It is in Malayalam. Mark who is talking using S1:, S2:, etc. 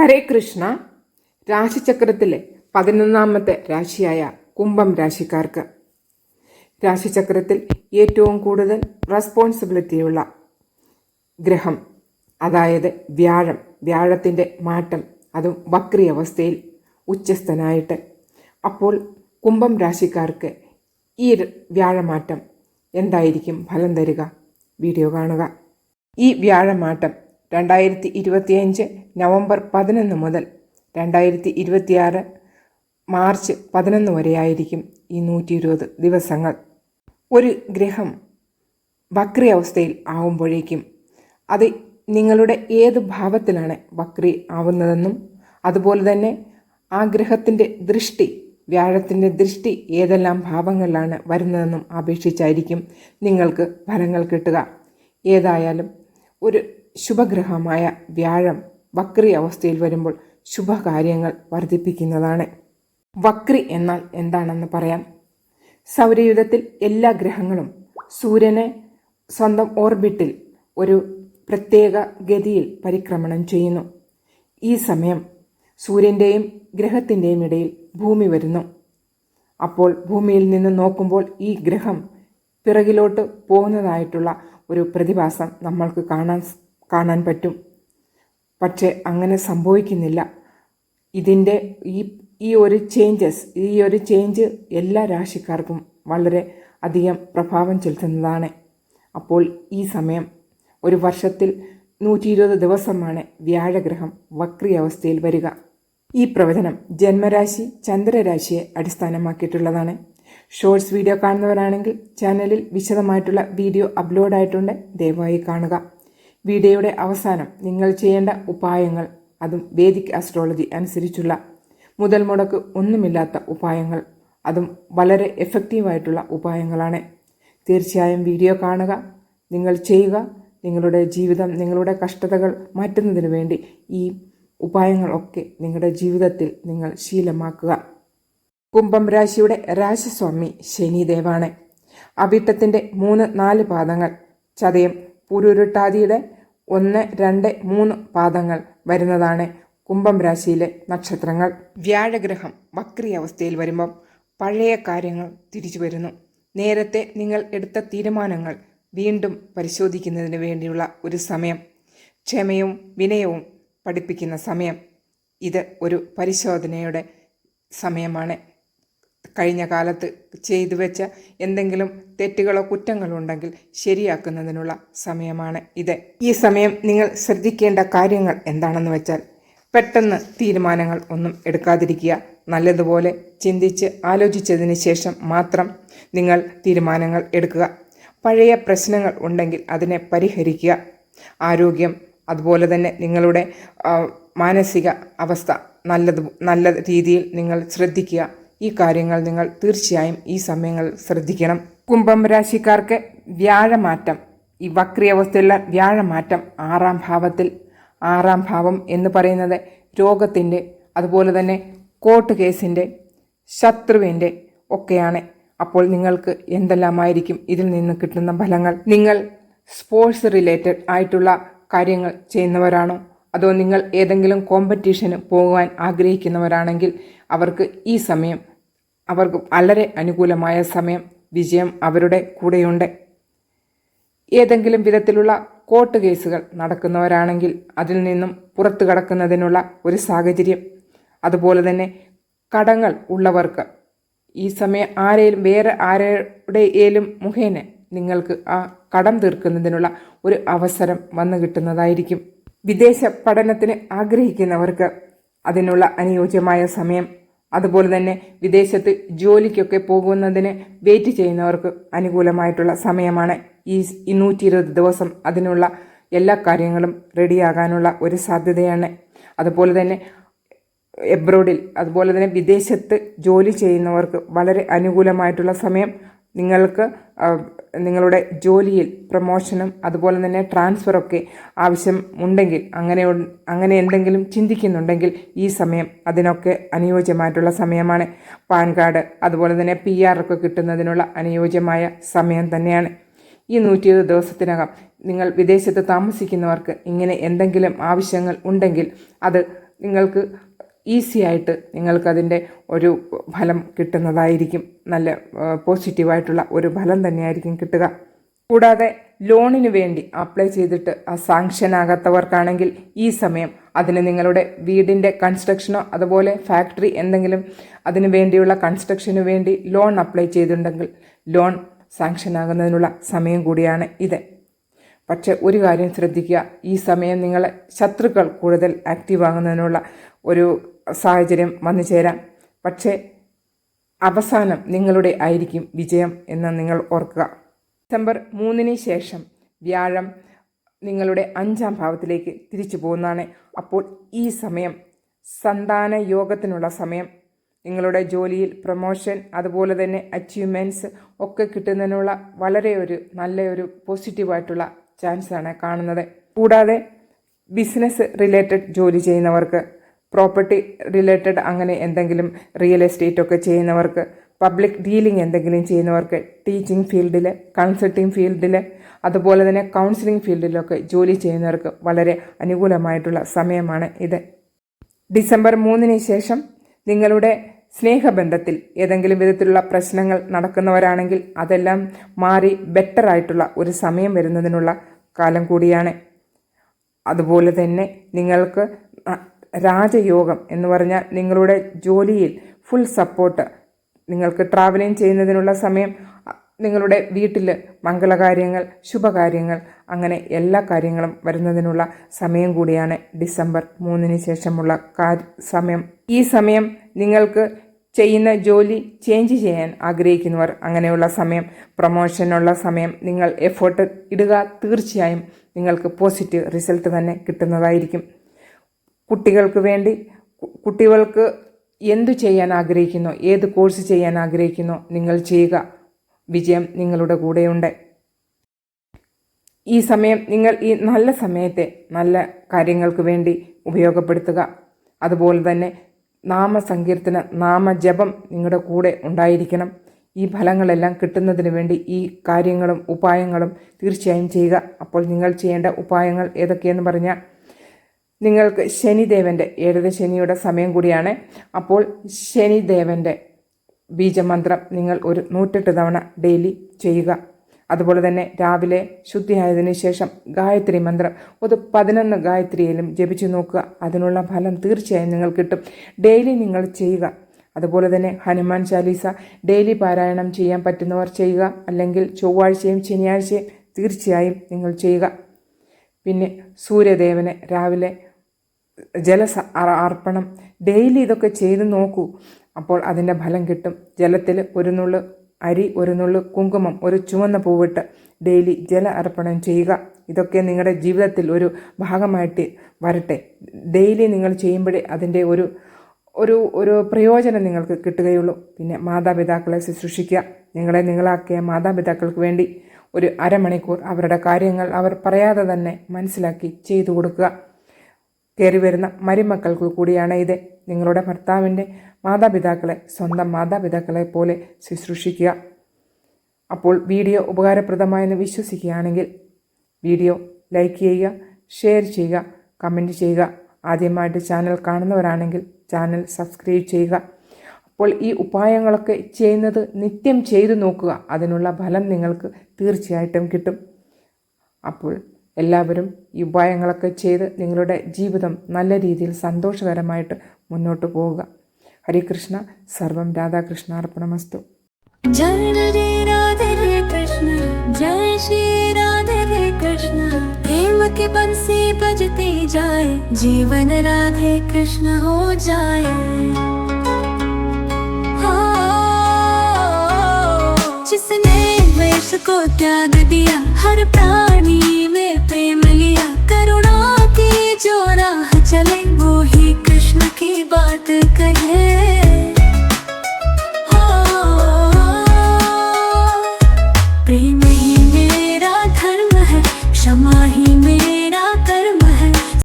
S1: ഹരേ കൃഷ്ണ രാശിചക്രത്തിലെ പതിനൊന്നാമത്തെ രാശിയായ കുംഭം രാശിക്കാർക്ക്. രാശിചക്രത്തിൽ ഏറ്റവും കൂടുതൽ റെസ്പോൺസിബിലിറ്റിയുള്ള ഗ്രഹം അതായത് വ്യാഴം വ്യാഴത്തിന്റെ മാറ്റം അതും വക്രി അവസ്ഥയിൽ ഉച്ചസ്ഥനായിട്ട്. അപ്പോൾ കുംഭം രാശിക്കാർക്ക് ഈ വ്യാഴമാറ്റം എന്തായിരിക്കും ഫലം തരിക? വീഡിയോ കാണുക. ഈ വ്യാഴമാറ്റം രണ്ടായിരത്തി ഇരുപത്തിയഞ്ച് നവംബർ പതിനൊന്ന് മുതൽ രണ്ടായിരത്തി ഇരുപത്തിയാറ് മാർച്ച് പതിനൊന്ന് വരെയായിരിക്കും ഈ നൂറ്റി ഇരുപത് ദിവസങ്ങൾ. ഒരു ഗ്രഹം വക്രി അവസ്ഥയിൽ ആവുമ്പോഴേക്കും അത് നിങ്ങളുടെ ഏത് ഭാവത്തിലാണ് വക്രി ആവുന്നതെന്നും അതുപോലെ തന്നെ ആ ഗ്രഹത്തിന്റെ ദൃഷ്ടി വ്യാഴത്തിന്റെ ദൃഷ്ടി ഏതെല്ലാം ഭാവങ്ങളിലാണ് വരുന്നതെന്നും അപേക്ഷിച്ചായിരിക്കും നിങ്ങൾക്ക് ഫലങ്ങൾ കിട്ടുക. ഏതായാലും ഒരു ശുഭഗ്രഹമായ വ്യാഴം വക്രി അവസ്ഥയിൽ വരുമ്പോൾ ശുഭകാര്യങ്ങൾ വർദ്ധിപ്പിക്കുന്നതാണ്. വക്രി എന്നാൽ എന്താണെന്ന് പറയാം. സൗരയുധത്തിൽ എല്ലാ ഗ്രഹങ്ങളും സൂര്യനെ സ്വന്തം ഓർബിറ്റിൽ ഒരു പ്രത്യേക ഗതിയിൽ പരിക്രമണം ചെയ്യുന്നു. ഈ സമയം സൂര്യന്റെയും ഗ്രഹത്തിന്റെയും ഇടയിൽ ഭൂമി വരുന്നു. അപ്പോൾ ഭൂമിയിൽ നിന്ന് നോക്കുമ്പോൾ ഈ ഗ്രഹം പിറകിലോട്ട് പോകുന്നതായിട്ടുള്ള ഒരു പ്രതിഭാസം നമ്മൾക്ക് കാണാൻ കാണാൻ പറ്റും. പക്ഷേ അങ്ങനെ സംഭവിക്കുന്നില്ല. ഇതിന്റെ ഈ ഈ ഒരു ചേഞ്ചസ് ഈ ഒരു ചേഞ്ച് എല്ലാ രാശിക്കാർക്കും വളരെ അധികം പ്രഭാവം ചെലുത്തുന്നതാണ്. അപ്പോൾ ഈ സമയം ഒരു വർഷത്തിൽ നൂറ്റി ഇരുപത് ദിവസമാണ് വ്യാഴഗ്രഹം വക്രി അവസ്ഥയിൽ വരിക. ഈ പ്രവചനം ജന്മരാശി ചന്ദ്രരാശിയെ അടിസ്ഥാനമാക്കിയിട്ടുള്ളതാണ്. ഷോർട്സ് വീഡിയോ കാണുന്നവരാണെങ്കിൽ ചാനലിൽ വിശദമായിട്ടുള്ള വീഡിയോ അപ്ലോഡ് ആയിട്ടുണ്ട് ദയവായി കാണുക. വീഡിയോയുടെ അവസാനം നിങ്ങൾ ചെയ്യേണ്ട ഉപായങ്ങൾ അതും വേദിക് ആസ്ട്രോളജി അനുസരിച്ചുള്ള മുതൽ മുടക്ക് ഒന്നുമില്ലാത്ത ഉപായങ്ങൾ അതും വളരെ എഫക്റ്റീവായിട്ടുള്ള ഉപായങ്ങളാണ്. തീർച്ചയായും വീഡിയോ കാണുക നിങ്ങൾ ചെയ്യുക നിങ്ങളുടെ ജീവിതം നിങ്ങളുടെ കഷ്ടതകൾ മാറ്റുന്നതിന് വേണ്ടി ഈ ഉപായങ്ങളൊക്കെ നിങ്ങളുടെ ജീവിതത്തിൽ നിങ്ങൾ ശീലമാക്കുക. കുംഭം രാശിയുടെ രാശസ്വാമി ശനിദേവാണ്. അവിട്ടത്തിന്റെ മൂന്ന് നാല് പാദങ്ങൾ ചതയം പുരുരുട്ടാതിയുടെ ഒന്ന് രണ്ട് മൂന്ന് പാദങ്ങൾ വരുന്നതാണ് കുംഭം രാശിയിലെ നക്ഷത്രങ്ങൾ. വ്യാഴഗ്രഹം വക്രി അവസ്ഥയിൽ വരുമ്പം പഴയ കാര്യങ്ങൾ തിരിച്ചു വരുന്നു. നേരത്തെ നിങ്ങൾ എടുത്ത തീരുമാനങ്ങൾ വീണ്ടും പരിശോധിക്കുന്നതിന് വേണ്ടിയുള്ള ഒരു സമയം ക്ഷമയും വിനയവും പഠിപ്പിക്കുന്ന സമയം. ഇത് ഒരു പരിശോധനയുടെ സമയമാണ്. കഴിഞ്ഞ കാലത്ത് ചെയ്തു വെച്ച എന്തെങ്കിലും തെറ്റുകളോ കുറ്റങ്ങളോ ഉണ്ടെങ്കിൽ ശരിയാക്കുന്നതിനുള്ള സമയമാണ് ഇത്. ഈ സമയം നിങ്ങൾ ശ്രദ്ധിക്കേണ്ട കാര്യങ്ങൾ എന്താണെന്ന് വെച്ചാൽ പെട്ടെന്ന് തീരുമാനങ്ങൾ ഒന്നും എടുക്കാതിരിക്കുക. നല്ലതുപോലെ ചിന്തിച്ച് ആലോചിച്ചതിന് ശേഷം മാത്രം നിങ്ങൾ തീരുമാനങ്ങൾ എടുക്കുക. പഴയ പ്രശ്നങ്ങൾ ഉണ്ടെങ്കിൽ അതിനെ പരിഹരിക്കുക. ആരോഗ്യം അതുപോലെ തന്നെ നിങ്ങളുടെ മാനസിക അവസ്ഥ നല്ലത് നല്ല രീതിയിൽ നിങ്ങൾ ശ്രദ്ധിക്കുക. ഈ കാര്യങ്ങൾ നിങ്ങൾ തീർച്ചയായും ഈ സമയങ്ങൾ ശ്രദ്ധിക്കണം. കുംഭം രാശിക്കാർക്ക് വ്യാഴമാറ്റം ഈ വക്രി അവസ്ഥയിലുള്ള വ്യാഴമാറ്റം ആറാം ഭാവത്തിൽ ആറാം ഭാവം എന്ന് പറയുന്നത് രോഗത്തിന്റെ അതുപോലെ തന്നെ കോർട്ട് കേസിന്റെ ശത്രുവിന്റെ ഒക്കെയാണ്. അപ്പോൾ നിങ്ങൾക്ക് എന്തെല്ലാമായിരിക്കും ഇതിൽ നിന്ന് കിട്ടുന്ന ഫലങ്ങൾ? നിങ്ങൾ സ്പോർട്സ് റിലേറ്റഡ് ആയിട്ടുള്ള കാര്യങ്ങൾ ചെയ്യുന്നവരാണോ? അതോ നിങ്ങൾ ഏതെങ്കിലും കോമ്പറ്റീഷന് പോകുവാൻ ആഗ്രഹിക്കുന്നവരാണെങ്കിൽ അവർക്ക് ഈ സമയം അവർക്ക് വളരെ അനുകൂലമായ സമയം വിജയം അവരുടെ കൂടെയുണ്ട്. ഏതെങ്കിലും വിധത്തിലുള്ള കോർട്ട് കേസുകൾ നടക്കുന്നവരാണെങ്കിൽ അതിൽ നിന്നും പുറത്തു കടക്കുന്നതിനുള്ള ഒരു സാഹചര്യം. അതുപോലെ തന്നെ കടങ്ങൾ ഉള്ളവർക്ക് ഈ സമയം ആരെയും വേറെ ആരുടെയേലും മുഖേന നിങ്ങൾക്ക് ആ കടം തീർക്കുന്നതിനുള്ള ഒരു അവസരം വന്നു കിട്ടുന്നതായിരിക്കും. വിദേശ പഠനത്തിന് ആഗ്രഹിക്കുന്നവർക്ക് അതിനുള്ള അനുയോജ്യമായ സമയം അതുപോലെ തന്നെ വിദേശത്ത് ജോലിക്കൊക്കെ പോകുന്നതിന് വെയിറ്റ് ചെയ്യുന്നവർക്ക് അനുകൂലമായിട്ടുള്ള സമയമാണ് ഈ ഈ നൂറ്റി ഇരുപത് ദിവസം. അതിനുള്ള എല്ലാ കാര്യങ്ങളും റെഡിയാകാനുള്ള ഒരു സാധ്യതയാണ്. അതുപോലെ തന്നെ എബ്രോഡിൽ അതുപോലെ തന്നെ വിദേശത്ത് ജോലി ചെയ്യുന്നവർക്ക് വളരെ അനുകൂലമായിട്ടുള്ള സമയം നിങ്ങൾക്ക് നിങ്ങളുടെ ജോലിയിൽ പ്രമോഷനും അതുപോലെ തന്നെ ട്രാൻസ്ഫറൊക്കെ ആവശ്യം ഉണ്ടെങ്കിൽ അങ്ങനെ അങ്ങനെ എന്തെങ്കിലും ചിന്തിക്കുന്നുണ്ടെങ്കിൽ ഈ സമയം അതിനൊക്കെ അനുയോജ്യമായിട്ടുള്ള സമയമാണ്. പാൻ കാർഡ് അതുപോലെ തന്നെ പി ആർ ഒക്കെ കിട്ടുന്നതിനുള്ള അനുയോജ്യമായ സമയം തന്നെയാണ്. ഈ നൂറ്റി ഇരുപത് ദിവസത്തിനകം നിങ്ങൾ വിദേശത്ത് താമസിക്കുന്നവർക്ക് ഇങ്ങനെ എന്തെങ്കിലും ആവശ്യങ്ങൾ ഉണ്ടെങ്കിൽ അത് നിങ്ങൾക്ക് ഈസി ആയിട്ട് നിങ്ങൾക്കതിന്റെ ഒരു ഫലം കിട്ടുന്നതായിരിക്കും. നല്ല പോസിറ്റീവായിട്ടുള്ള ഒരു ഫലം തന്നെയായിരിക്കും കിട്ടുക. കൂടാതെ ലോണിന് വേണ്ടി അപ്ലൈ ചെയ്തിട്ട് ആ സാങ്ഷൻ ആകാത്തവർക്കാണെങ്കിൽ ഈ സമയം അതിന് നിങ്ങളുടെ വീടിന്റെ കൺസ്ട്രക്ഷനോ അതുപോലെ ഫാക്ടറി എന്തെങ്കിലും അതിനു വേണ്ടിയുള്ള കൺസ്ട്രക്ഷന് വേണ്ടി ലോൺ അപ്ലൈ ചെയ്തിട്ടുണ്ടെങ്കിൽ ലോൺ സാങ്ഷൻ ആകുന്നതിനുള്ള സമയം കൂടിയാണ് ഇത്. പക്ഷേ ഒരു കാര്യം ശ്രദ്ധിക്കുക. ഈ സമയം നിങ്ങളെ ശത്രുക്കൾ കൂടുതൽ ആക്റ്റീവ് ആകുന്നതിനുള്ള ഒരു സാഹചര്യം വന്നു ചേരാം. പക്ഷേ അവസാനം നിങ്ങളുടെ ആയിരിക്കും വിജയം എന്ന് നിങ്ങൾ ഓർക്കുക. ഡിസംബർ മൂന്നിന് ശേഷം വ്യാഴം നിങ്ങളുടെ അഞ്ചാം ഭാവത്തിലേക്ക് തിരിച്ചു പോകുന്നതാണ്. അപ്പോൾ ഈ സമയം സന്താന യോഗത്തിനുള്ള സമയം. നിങ്ങളുടെ ജോലിയിൽ പ്രൊമോഷൻ അതുപോലെ തന്നെ അച്ചീവ്മെന്റ്സ് ഒക്കെ കിട്ടുന്നതിനുള്ള വളരെ ഒരു നല്ല ഒരു പോസിറ്റീവായിട്ടുള്ള ചാൻസാണ് കാണുന്നത്. കൂടാതെ ബിസിനസ് റിലേറ്റഡ് ജോലി ചെയ്യുന്നവർക്ക് പ്രോപ്പർട്ടി റിലേറ്റഡ് അങ്ങനെ എന്തെങ്കിലും റിയൽ എസ്റ്റേറ്റ് ഒക്കെ ചെയ്യുന്നവർക്ക് പബ്ലിക് ഡീലിംഗ് എന്തെങ്കിലും ചെയ്യുന്നവർക്ക് ടീച്ചിങ് ഫീൽഡിൽ കൺസൾട്ടിംഗ് ഫീൽഡിൽ അതുപോലെ തന്നെ കൗൺസിലിംഗ് ഫീൽഡിലൊക്കെ ജോലി ചെയ്യുന്നവർക്ക് വളരെ അനുകൂലമായിട്ടുള്ള സമയമാണ് ഇത്. ഡിസംബർ മൂന്നിന് ശേഷം നിങ്ങളുടെ സ്നേഹബന്ധത്തിൽ ഏതെങ്കിലും വിധത്തിലുള്ള പ്രശ്നങ്ങൾ നടക്കുന്നവരാണെങ്കിൽ അതെല്ലാം മാറി ബെറ്റർ ആയിട്ടുള്ള ഒരു സമയം വരുന്നതിനുള്ള കാലം കൂടിയാണ്. അതുപോലെ തന്നെ നിങ്ങൾക്ക് രാജയോഗം എന്ന് പറഞ്ഞാൽ നിങ്ങളുടെ ജോലിയിൽ ഫുൾ സപ്പോർട്ട് നിങ്ങൾക്ക് ട്രാവലിംഗ് ചെയ്യുന്നതിനുള്ള സമയം നിങ്ങളുടെ വീട്ടിൽ മംഗളകാര്യങ്ങൾ ശുഭകാര്യങ്ങൾ അങ്ങനെ എല്ലാ കാര്യങ്ങളും വരുന്നതിനുള്ള സമയം കൂടിയാണ് ഡിസംബർ മൂന്നിന് ശേഷമുള്ള സമയം. ഈ സമയം നിങ്ങൾക്ക് ചെയ്യുന്ന ജോലി ചേഞ്ച് ചെയ്യാൻ ആഗ്രഹിക്കുന്നവർ അങ്ങനെയുള്ള സമയം പ്രൊമോഷനുള്ള സമയം നിങ്ങൾ എഫേർട്ട് ഇടുക തീർച്ചയായും നിങ്ങൾക്ക് പോസിറ്റീവ് റിസൾട്ട് തന്നെ കിട്ടുന്നതായിരിക്കും. കുട്ടികൾക്ക് വേണ്ടി കുട്ടികൾക്ക് എന്തു ചെയ്യാൻ ആഗ്രഹിക്കുന്നു? ഏത് കോഴ്സ് ചെയ്യാൻ ആഗ്രഹിക്കുന്നു? നിങ്ങൾ ചെയ്യുക. വിജയം നിങ്ങളുടെ കൂടെയുണ്ട്. ഈ സമയം നിങ്ങൾ ഈ നല്ല സമയത്തെ നല്ല കാര്യങ്ങൾക്ക് വേണ്ടി ഉപയോഗപ്പെടുത്തുക. അതുപോലെ തന്നെ നാമസങ്കീർത്തന നാമജപം നിങ്ങളുടെ കൂടെ ഉണ്ടായിരിക്കണം. ഈ ഫലങ്ങളെല്ലാം കിട്ടുന്നതിന് വേണ്ടി ഈ കാര്യങ്ങളും ഉപായങ്ങളും തീർച്ചയായും ചെയ്യുക. അപ്പോൾ നിങ്ങൾ ചെയ്യേണ്ട ഉപായങ്ങൾ ഏതൊക്കെയെന്ന് പറഞ്ഞാൽ നിങ്ങൾക്ക് ശനിദേവന്റെ ഏഴര ശനിയുടെ സമയം കൂടിയാണ്. അപ്പോൾ ശനിദേവന്റെ ബീജമന്ത്രം നിങ്ങൾ ഒരു നൂറ്റെട്ട് തവണ ഡെയിലി ചെയ്യുക. അതുപോലെ തന്നെ രാവിലെ ശുദ്ധിയായതിനു ശേഷം ഗായത്രി മന്ത്രം ഒരു പതിനൊന്ന് ഗായത്രിയിലും ജപിച്ചു നോക്കുക. അതിനുള്ള ഫലം തീർച്ചയായും നിങ്ങൾ കിട്ടും. ഡെയിലി നിങ്ങൾ ചെയ്യുക. അതുപോലെ തന്നെ ഹനുമാൻ ചാലീസ ഡെയിലി പാരായണം ചെയ്യാൻ പറ്റുന്നവർ ചെയ്യുക. അല്ലെങ്കിൽ ചൊവ്വാഴ്ചയും ശനിയാഴ്ചയും തീർച്ചയായും നിങ്ങൾ ചെയ്യുക. പിന്നെ സൂര്യദേവനെ രാവിലെ ജല അർപ്പണം. ഡെയിലി ഇതൊക്കെ ചെയ്ത് നോക്കൂ. അപ്പോൾ അതിന്റെ ഫലം കിട്ടും. ജലത്തിൽ ഒരു നുള്ളു അരി ഒരു നുള്ളു കുങ്കുമം ഒരു ചുവന്ന പൂവിട്ട് ഡെയിലി ജല അർപ്പണം ചെയ്യുക. ഇതൊക്കെ നിങ്ങളുടെ ജീവിതത്തിൽ ഒരു ഭാഗമായിട്ട് വരട്ടെ. ഡെയിലി നിങ്ങൾ ചെയ്യുമ്പോഴേ അതിന്റെ ഒരു ഒരു ഒരു പ്രയോജനം നിങ്ങൾക്ക് കിട്ടുകയുള്ളൂ. പിന്നെ മാതാപിതാക്കളെ ശുശ്രൂഷിക്കുക. നിങ്ങളെ നിങ്ങളാക്കിയ മാതാപിതാക്കൾക്ക് വേണ്ടി ഒരു അരമണിക്കൂർ അവരുടെ കാര്യങ്ങൾ അവർ പറയാതെ തന്നെ മനസ്സിലാക്കി ചെയ്തു കൊടുക്കുക. കയറി വരുന്ന മരുമക്കൾക്ക് കൂടിയാണ് ഇത്. നിങ്ങളുടെ ഭർത്താവിന്റെ മാതാപിതാക്കളെ സ്വന്തം മാതാപിതാക്കളെ പോലെ ശുശ്രൂഷിക്കുക. അപ്പോൾ വീഡിയോ ഉപകാരപ്രദമായെന്ന് വിശ്വസിക്കുകയാണെങ്കിൽ വീഡിയോ ലൈക്ക് ചെയ്യുക ഷെയർ ചെയ്യുക കമന്റ് ചെയ്യുക. ആദ്യമായിട്ട് ചാനൽ കാണുന്നവരാണെങ്കിൽ ചാനൽ സബ്സ്ക്രൈബ് ചെയ്യുക. അപ്പോൾ ഈ ഉപായങ്ങളൊക്കെ ചെയ്യുന്നത് നിത്യം ചെയ്തു നോക്കുക. അതിനുള്ള ഫലം നിങ്ങൾക്ക് തീർച്ചയായിട്ടും കിട്ടും. അപ്പോൾ എല്ലാവരും ഈ ഉപായങ്ങളൊക്കെ ചെയ്ത് നിങ്ങളുടെ ജീവിതം നല്ല രീതിയിൽ സന്തോഷകരമായിട്ട് മുന്നോട്ട് പോവുക ഹരികൃഷ്ണ സർവം രാധാകൃഷ്ണ അർപ്പണമസ്തു
S2: जय राधे रे कृष्ण जय श्री राधे रे कृष्ण प्रेम के बंसी बजते जाए जीवन राधे कृष्ण हो जाए हाँ, जिसने वेश को त्याग दिया हर प्राणी